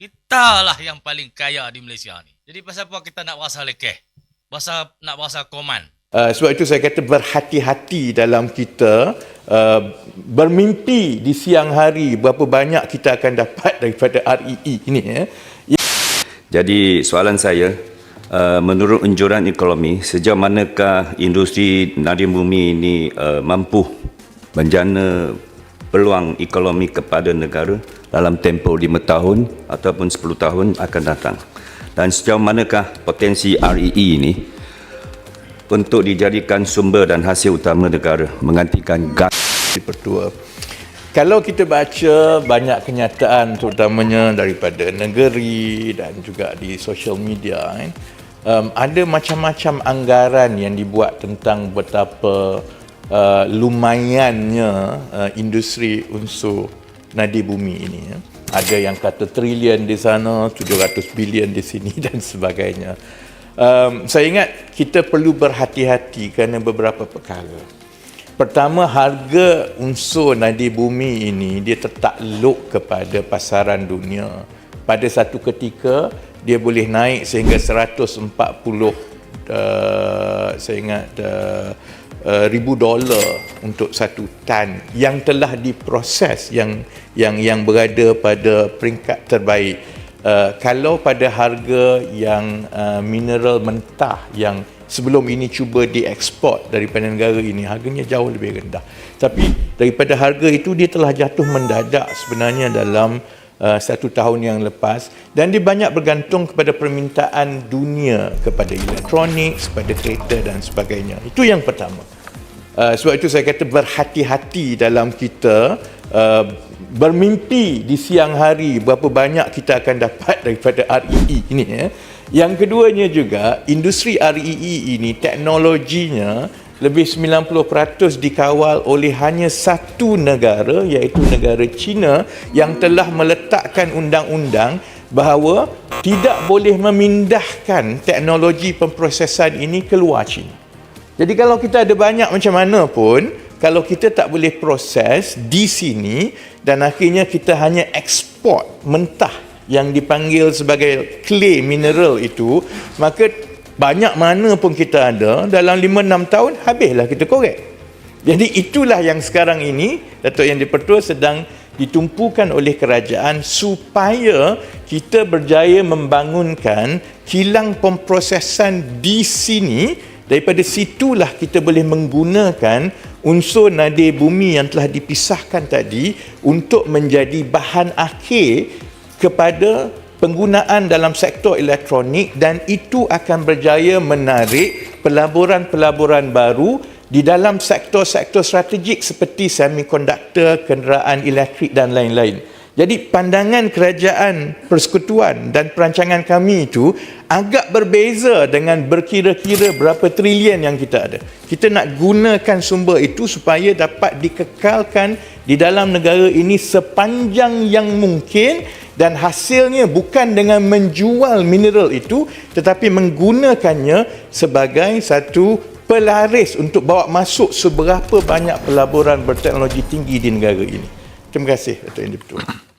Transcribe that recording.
Kita lah yang paling kaya di Malaysia ni. Jadi pasal apa kita nak rasa lekeh? Pasal nak rasa koman. Uh, sebab itu saya kata berhati-hati dalam kita uh, bermimpi di siang hari berapa banyak kita akan dapat daripada REE ini ya. Jadi soalan saya, uh, menurut anjuran ekonomi, sejauh manakah industri nadi bumi ini uh, mampu menjana peluang ekonomi kepada negara dalam tempoh 5 tahun ataupun 10 tahun akan datang? Dan sejauh manakah potensi REE ini untuk dijadikan sumber dan hasil utama negara menggantikan gas di Pertua. Kalau kita baca banyak kenyataan terutamanya daripada negeri dan juga di social media kan, um, ada macam-macam anggaran yang dibuat tentang betapa uh, lumayannya uh, industri unsur nadi bumi ini ya. Ada yang kata trilion di sana, 700 bilion di sini dan sebagainya. Um, saya ingat kita perlu berhati-hati kerana beberapa perkara. Pertama, harga unsur nadi bumi ini dia tertakluk kepada pasaran dunia. Pada satu ketika, dia boleh naik sehingga 140 uh, saya ingat uh, ribu dolar untuk satu tan yang telah diproses yang yang yang berada pada peringkat terbaik. Uh, kalau pada harga yang uh, mineral mentah yang sebelum ini cuba diekspor daripada negara ini harganya jauh lebih rendah tapi daripada harga itu dia telah jatuh mendadak sebenarnya dalam uh, satu tahun yang lepas. Dan dia banyak bergantung kepada permintaan dunia kepada elektronik kepada kereta dan sebagainya. Itu yang pertama. Uh, sebab itu saya kata berhati-hati dalam kita uh, bermimpi di siang hari berapa banyak kita akan dapat daripada REE ini ya. Yang keduanya juga, industri REE ini teknologinya lebih 90% dikawal oleh hanya satu negara iaitu negara China yang telah meletakkan undang-undang bahawa tidak boleh memindahkan teknologi pemprosesan ini keluar China. Jadi kalau kita ada banyak macam mana pun, kalau kita tak boleh proses di sini dan akhirnya kita hanya ekspor mentah yang dipanggil sebagai clay mineral itu maka banyak mana pun kita ada dalam 5-6 tahun habislah kita korek. Jadi itulah yang sekarang ini Datuk Yang Dipertua sedang ditumpukan oleh kerajaan supaya kita berjaya membangunkan kilang pemprosesan di sini. Daripada situlah kita boleh menggunakan unsur nadir bumi yang telah dipisahkan tadi untuk menjadi bahan akhir kepada penggunaan dalam sektor elektronik dan itu akan berjaya menarik pelaburan-pelaburan baru di dalam sektor-sektor strategik seperti semikonduktor, kenderaan elektrik dan lain-lain. Jadi pandangan kerajaan persekutuan dan perancangan kami itu agak berbeza dengan berkira-kira berapa trilion yang kita ada. Kita nak gunakan sumber itu supaya dapat dikekalkan di dalam negara ini sepanjang yang mungkin dan hasilnya bukan dengan menjual mineral itu tetapi menggunakannya sebagai satu pelaris untuk bawa masuk seberapa banyak pelaburan berteknologi tinggi di negara ini. Terima kasih Datuk Yang Dipertua.